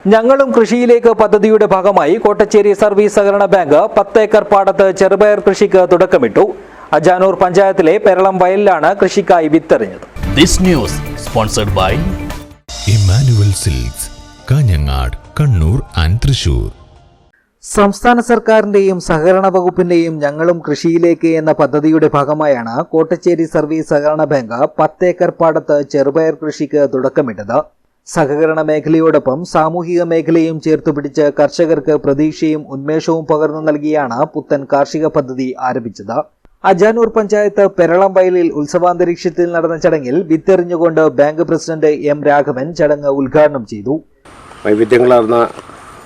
ഞങ്ങളും കൃഷിയിലേക്ക് പദ്ധതിയുടെ ഭാഗമായി കോട്ടച്ചേരി സർവീസ് സഹകരണ ബാങ്ക് പത്ത് ഏക്കർ പാടത്ത് ചെറുപയർ കൃഷിക്ക് തുടക്കമിട്ടു. അജാനൂർ പഞ്ചായത്തിലെ പെരളം വയലിലാണ് കൃഷിക്കായി വിത്തെറിഞ്ഞത്. സിൽക്സ് കാഞ്ഞങ്ങാട് കണ്ണൂർ ആൻഡ് തൃശൂർ സംസ്ഥാന സർക്കാരിന്റെയും സഹകരണ വകുപ്പിന്റെയും ഞങ്ങളും കൃഷിയിലേക്ക് എന്ന പദ്ധതിയുടെ ഭാഗമായാണ് കോട്ടച്ചേരി സർവീസ് സഹകരണ ബാങ്ക് പത്തേക്കർ പാടത്ത് ചെറുപയർ കൃഷിക്ക് തുടക്കമിട്ടത്. സഹകരണ മേഖലയോടൊപ്പം സാമൂഹിക മേഖലയും ചേർത്തുപിടിച്ച് കർഷകർക്ക് പ്രതീക്ഷയും ഉന്മേഷവും പകർന്നു നൽകിയാണ് പുത്തൻ കാർഷിക പദ്ധതി ആരംഭിച്ചത്. അജാനൂർ പഞ്ചായത്ത് പെരളം വയലിൽ ഉത്സവാന്തരീക്ഷത്തിൽ നടന്ന ചടങ്ങിൽ വിത്തെറിഞ്ഞുകൊണ്ട് ബാങ്ക് പ്രസിഡന്റ് എം രാഘവൻ ചടങ്ങ് ഉദ്ഘാടനം ചെയ്തു. വൈവിധ്യങ്ങളാർന്ന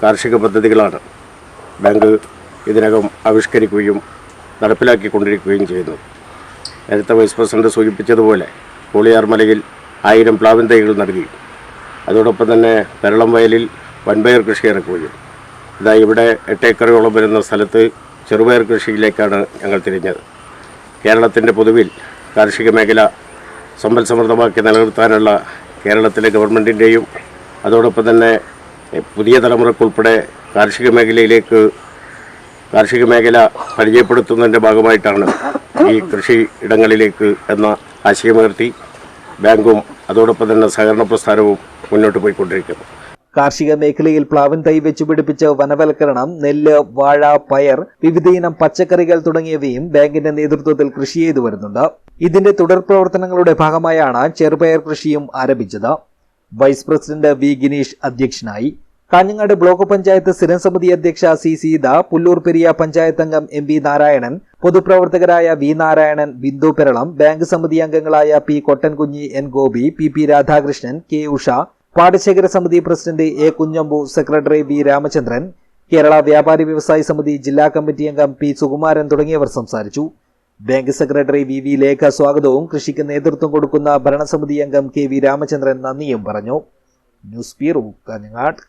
കാർഷിക പദ്ധതികളാണ് ബാങ്ക് ഇതിനകം ആവിഷ്കരിക്കുകയും നടപ്പിലാക്കിക്കൊണ്ടിരിക്കുകയും ചെയ്യുന്നു നേരത്തെ വൈസ് പ്രസിഡന്റ് സൂചിപ്പിച്ചതുപോലെ കോളിയാർമലയിൽ ആയിരം പ്ലാവിൻ തൈകൾ നൽകി. അതോടൊപ്പം തന്നെ പെരളം വയലിൽ വൻപയർ കൃഷി ഇറക്കുകയും. ഇതാ ഇവിടെ എട്ട് ഏക്കറോളം വരുന്ന സ്ഥലത്ത് ചെറുപയർ കൃഷിയിലേക്കാണ് ഞങ്ങൾ തിരിഞ്ഞത്. കേരളത്തിന്റെ പൊതുവിൽ കാർഷിക മേഖല സമ്പൽ സമൃദ്ധമാക്കി നിലനിർത്താനുള്ള കേരളത്തിലെ ഗവൺമെന്റിന്റെയും അതോടൊപ്പം തന്നെ പുതിയ തലമുറക്കുൾപ്പെടെ കാർഷിക മേഖലയിലേക്ക് കാർഷിക മേഖല പരിചയപ്പെടുത്തുന്നതിന്റെ ഭാഗമായിട്ടാണ് ഈ കൃഷി ഇടങ്ങളിലേക്ക് എന്ന ആശയമുയർത്തി. ബാങ്കും അതോടൊപ്പം തന്നെ സഹകരണ പ്രസ്ഥാനവും മുന്നോട്ട് പോയിക്കൊണ്ടിരിക്കും. കാർഷിക മേഖലയിൽ പ്ലാവൻ തൈ വെച്ചുപിടിപ്പിച്ച് വനവൽക്കരണം നെല്ല് വാഴ പയർ വിവിധയിനം പച്ചക്കറികൾ തുടങ്ങിയവയും ബാങ്കിന്റെ നേതൃത്വത്തിൽ കൃഷി ചെയ്തു വരുന്നുണ്ട്. ഇതിന്റെ തുടർ പ്രവർത്തനങ്ങളുടെ ഭാഗമായാണ് ചെറുപയർ കൃഷിയും ആരംഭിച്ചത്. വൈസ് പ്രസിഡന്റ് വി ഗിനീഷ് അധ്യക്ഷനായി. കാഞ്ഞങ്ങാട് ബ്ലോക്ക് പഞ്ചായത്ത് സ്ഥിരം സമിതി അധ്യക്ഷ സി സീത പുല്ലൂർ പെരിയ പഞ്ചായത്ത് അംഗം എം വി നാരായണൻ പൊതുപ്രവർത്തകരായ വി നാരായണൻ ബിന്ദു പെരളം ബാങ്ക് സമിതി അംഗങ്ങളായ P Kottankunhi N Gopi P P Radhakrishnan K Usha പാടശേഖര സമിതി president A Kunhambu secretary V Ramachandran Kerala വ്യാപാരി വ്യവസായി സമിതി ജില്ലാ കമ്മിറ്റി അംഗം പി സുകുമാരൻ തുടങ്ങിയവർ സംസാരിച്ചു. Bank secretary V V Lekha സ്വാഗതവും കൃഷിക്ക് നേതൃത്വം കൊടുക്കുന്ന ഭരണസമിതി അംഗം കെ വി രാമചന്ദ്രൻ നന്ദിയും പറഞ്ഞു. News bureau Kanhangad.